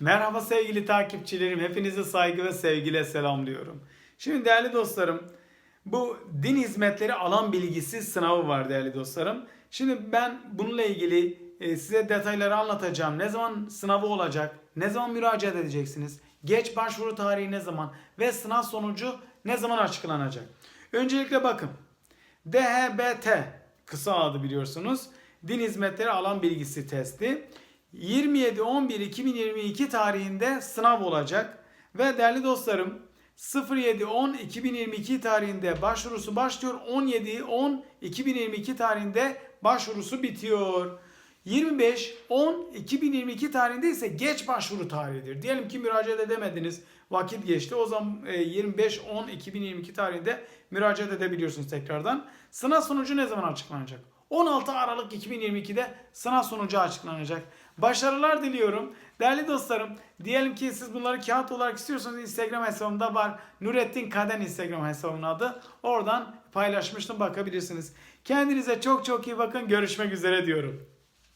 Merhaba sevgili takipçilerim. Hepinizi saygı ve sevgiyle selamlıyorum. Şimdi değerli dostlarım, bu din hizmetleri alan bilgisi sınavı var değerli dostlarım. Şimdi ben bununla ilgili e, size detayları anlatacağım. Ne zaman sınavı olacak? Ne zaman müracaat edeceksiniz? Geç başvuru tarihi ne zaman? Ve sınav sonucu ne zaman açıklanacak? Öncelikle bakın. DHBT kısa adı biliyorsunuz. Din hizmetleri alan bilgisi testi. 27-11-2022 tarihinde sınav olacak. Ve değerli dostlarım 07-10-2022 tarihinde başvurusu başlıyor. 17-10-2022 tarihinde başvurusu bitiyor. 25-10-2022 tarihinde ise geç başvuru tarihidir. Diyelim ki müracaat edemediniz. Vakit geçti. O zaman e, 25-10-2022 tarihinde müracaat edebiliyorsunuz tekrardan. Sınav sonucu ne zaman açıklanacak? 16 Aralık 2022'de sınav sonucu açıklanacak. Başarılar diliyorum. Değerli dostlarım, diyelim ki siz bunları kağıt olarak istiyorsanız Instagram hesabımda var. Nurettin Kaden Instagram hesabımın adı. Oradan paylaşmıştım bakabilirsiniz. Kendinize çok çok iyi bakın. Görüşmek üzere diyorum.